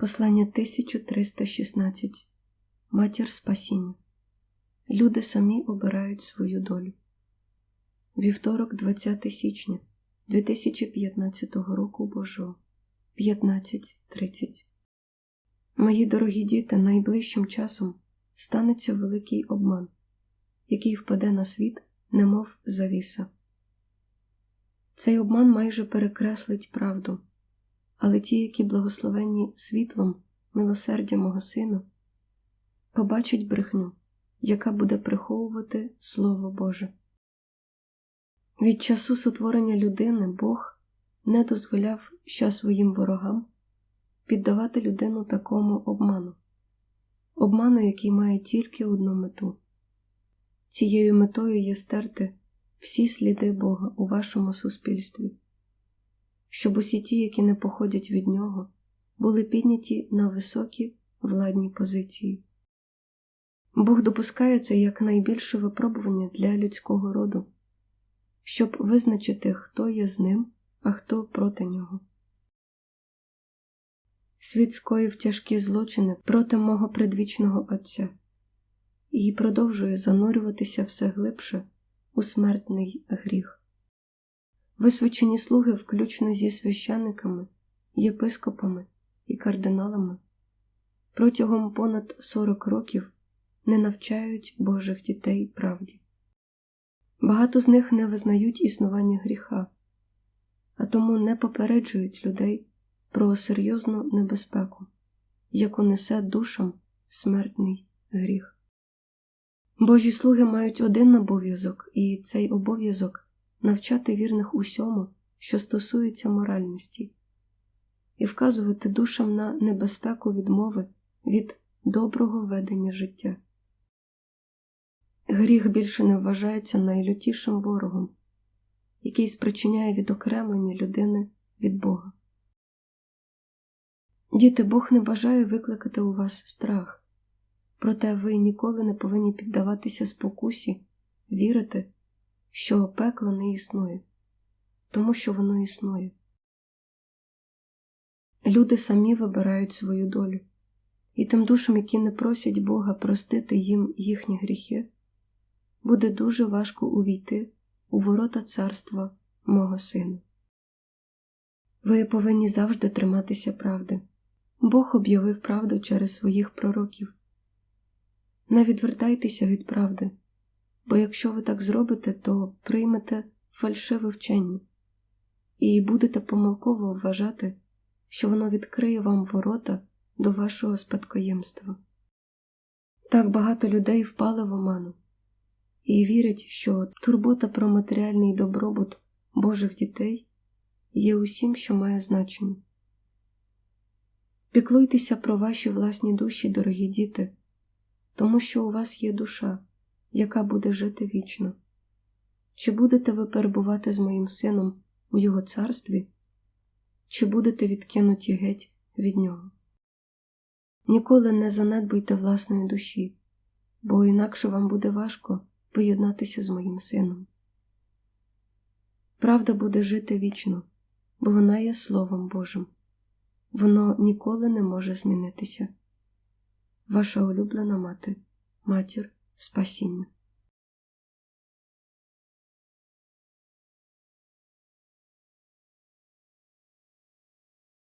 Послання 1316 Матір Спасіння. Люди самі обирають свою долю. Вівторок, 20 січня 2015 року Божого 15.30 Мої дорогі діти, найближчим часом станеться великий обман, який впаде на світ, немов завіса. Цей обман майже перекреслить правду, але ті, які благословенні світлом милосердя мого сина, побачать брехню, яка буде приховувати Слово Боже. Від часу сотворення людини Бог не дозволяв ще своїм ворогам піддавати людину такому обману, обману, який має тільки одну мету. Цією метою є стерти всі сліди Бога у вашому суспільстві, щоб усі ті, які не походять від Нього, були підняті на високі владні позиції. Бог допускає це як найбільше випробування для людського роду, щоб визначити, хто є з ним, а хто проти нього. Світ скоїв тяжкі злочини проти мого предвічного Отця і продовжує занурюватися все глибше у смертний гріх. Висвячені слуги, включно зі священниками, єпископами і кардиналами, протягом понад 40 років не навчають Божих дітей правді. Багато з них не визнають існування гріха, а тому не попереджують людей про серйозну небезпеку, яку несе душам смертний гріх. Божі слуги мають один обов'язок, і цей обов'язок навчати вірних усьому, що стосується моральності, і вказувати душам на небезпеку відмови від доброго ведення життя. Гріх більше не вважається найлютішим ворогом, який спричиняє відокремлення людини від Бога. Діти, Бог не бажає викликати у вас страх, проте ви ніколи не повинні піддаватися спокусі, вірити, що пекла не існує, тому що воно існує. Люди самі вибирають свою долю, і тим душам, які не просять Бога простити їм їхні гріхи, буде дуже важко увійти у ворота царства мого сина. Ви повинні завжди триматися правди. Бог об'явив правду через своїх пророків. Не відвертайтеся від правди, бо якщо ви так зробите, то приймете фальшиве вчення і будете помилково вважати, що воно відкриє вам ворота до вашого спадкоємства. Так багато людей впали в оману і вірять, що турбота про матеріальний добробут Божих дітей є усім, що має значення. Піклуйтеся про ваші власні душі, дорогі діти, тому що у вас є душа, яка буде жити вічно. Чи будете ви перебувати з моїм сином у його царстві, чи будете відкинуті геть від нього? Ніколи не занедбуйте власної душі, бо інакше вам буде важко поєднатися з моїм сином. Правда буде жити вічно, бо вона є Словом Божим. Воно ніколи не може змінитися. Ваша улюблена мати, матір спасіння.